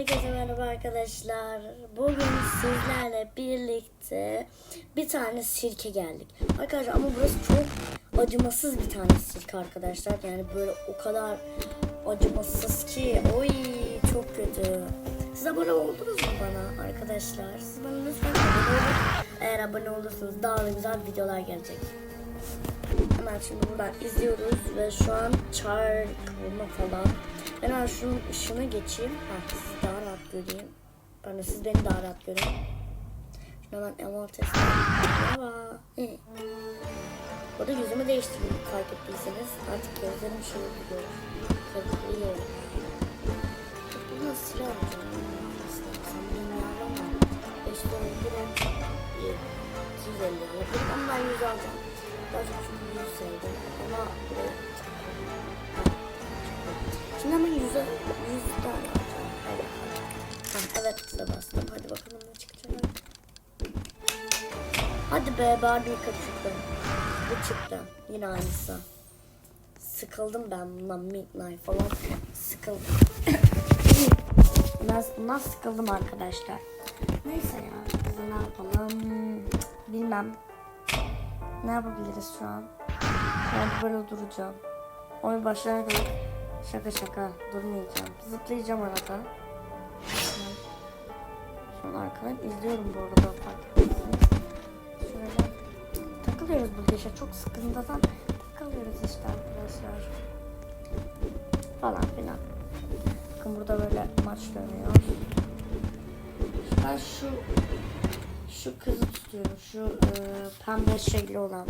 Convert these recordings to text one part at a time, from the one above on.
Herkese merhaba arkadaşlar. Bugün sizlerle birlikte bir tane sirke geldik. Arkadaşlar ama burası çok acımasız bir tane sirke arkadaşlar. Yani böyle o kadar acımasız ki. Oy çok kötü. Siz abone oldunuz mu bana arkadaşlar? Siz bana lütfen abone olun. Eğer abone olursanız daha da güzel videolar gelecek. Hemen şimdi buradan izliyoruz ve şu an çarpılma falan. Ben hemen şunun ışığına geçeyim. Ha, sizi daha rahat göreyim. Ben de siz beni daha rahat görün. Şimdi hemen amortisme. Merhaba. Hı. Burada yüzümü değiştirdim fark ettiyseniz. Artık gözlerim şöyle gidiyor. Kırılıyor. Bunu nasıl silah alacağım? Nasıl yapsam bilmiyorum ama. 5 lira öldürün. 250 alabilirim ama ben 100 alacağım. Daha çok çünkü 100 sevdim. Ama buraya Şimdi hemen 100'e 100 tane alacağım. Evet. Ha, evet size bastım. Hadi bakalım ne çıkacak. Hadi be Barbie çıktı. Bu çıktı. Yine aynısı. Sıkıldım ben bundan Midnight falan. Sıkıldım. ben bundan sıkıldım arkadaşlar. Neyse ya. Ne yapalım? Bilmem. Ne yapabiliriz şu an? Ben böyle duracağım. Oyun başlayana kadar şaka şaka durmayacağım. Zıplayacağım arada. Şu an arkadan izliyorum bu arada fark etmezsiniz. Şöyle takılıyoruz burada işte çok sıkıntıdan takılıyoruz işte arkadaşlar. Falan filan. Bakın burada böyle maç dönüyor. Ben şu şu kızı tutuyorum. Şu e, pembe şeyli olan.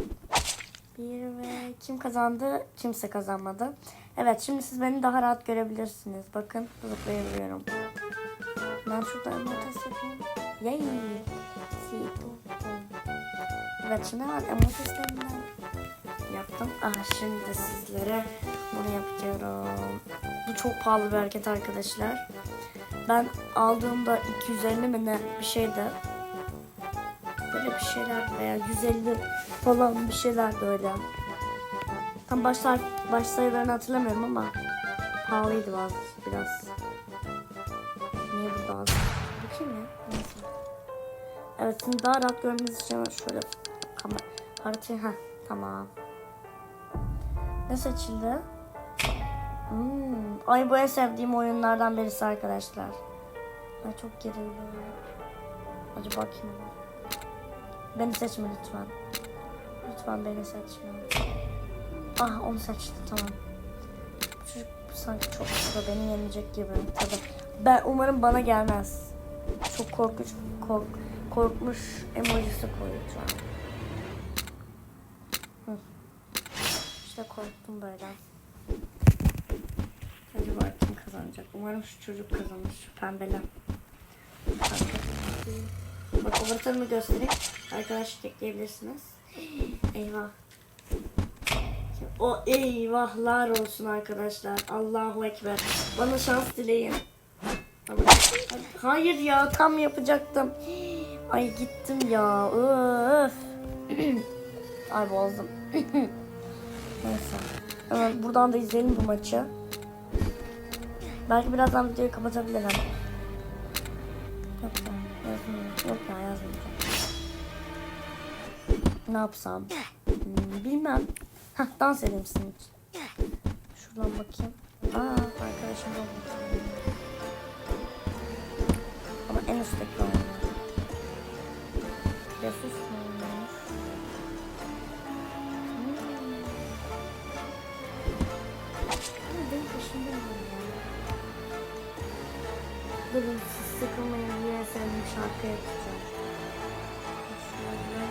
Bir ve kim kazandı? Kimse kazanmadı. Evet şimdi siz beni daha rahat görebilirsiniz. Bakın zıplayabiliyorum. Ben şurada emotes yapayım. Yay. Evet şimdi hemen emoteslerinden yaptım. Aha şimdi sizlere bunu yapıyorum. Bu çok pahalı bir hareket arkadaşlar. Ben aldığımda 250 mi ne bir şeydi. Böyle bir şeyler veya 150 falan bir şeyler de öyle. Tam başlar baş sayılarını hatırlamıyorum ama pahalıydı bazı biraz. Niye burada az? Bakayım ya. Neyse. Evet şimdi daha rahat görmeniz için şöyle kamera haritayı ha tamam. Ne seçildi? Hmm. Ay bu en sevdiğim oyunlardan birisi arkadaşlar. Ay çok gerildim. Hadi bakayım. Beni seçme lütfen. Lütfen beni seçme. Ah onu seçti tamam. Çocuk sanki çok da beni yenecek gibi. Tabii. Ben umarım bana gelmez. Çok korkunç kork, korkmuş emojisi koyacağım. Hı. İşte korktum böyle. Acaba kim kazanacak? Umarım şu çocuk kazanır. Şu pembeli. Bak operatörümü göstereyim. Arkadaşlık ekleyebilirsiniz. Eyvah. O eyvahlar olsun arkadaşlar. Allahu Ekber. Bana şans dileyin. Hayır ya tam yapacaktım. Ay gittim ya. Öf. Ay bozdum. Neyse. Hemen buradan da izleyelim bu maçı. Belki birazdan videoyu kapatabilirim. Yok ya yazmayayım. Yok ya yazmayacağım. Ne yapsam? Hmm, bilmem. Hah dans edeyim sizin için. Şuradan bakayım. Aa arkadaşım da. Ama en üstteki oynuyor. Jesus mu? Hmm. Durun siz sıkılmayın diye sevdiğim şarkı yapacağım. Şöyle.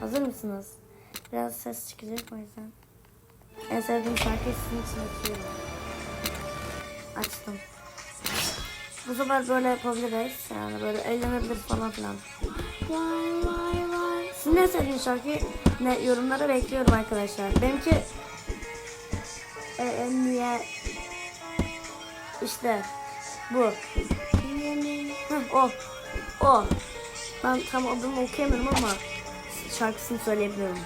Hazır mısınız? Biraz ses çıkacak o yüzden. En sevdiğim şarkıyı sizin için açıyorum. Açtım. Bu sefer böyle yapabiliriz. Yani böyle eğlenebiliriz falan filan. Vay vay vay. Sizin en sevdiğiniz şarkıyı ne yorumlara bekliyorum arkadaşlar. Benimki e, niye işte bu. O. O. Ben tam adını okuyamıyorum ama şarkısını söyleyebiliyorum.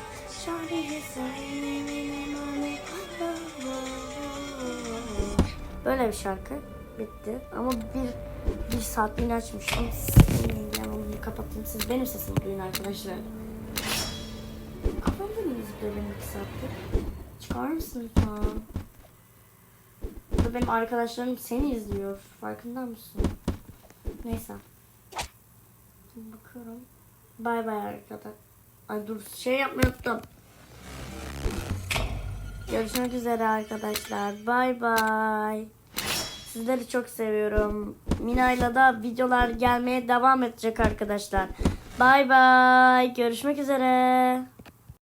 Böyle bir şarkı bitti ama bir Bir saat beni açmıştım. Sizinle ilgilenemem. Kapatın. Siz benim sesimi duyun arkadaşlar. Kafamda niye zıplıyor benim iki saattir? Çıkar mısın lütfen? Benim arkadaşlarım seni izliyor. Farkında mısın? Neyse. Bakıyorum. Bay bay arkadaşlar. Ay dur şey yapmayı unuttum. Görüşmek üzere arkadaşlar. Bay bay. Sizleri çok seviyorum. Mina'yla da videolar gelmeye devam edecek arkadaşlar. Bay bay. Görüşmek üzere.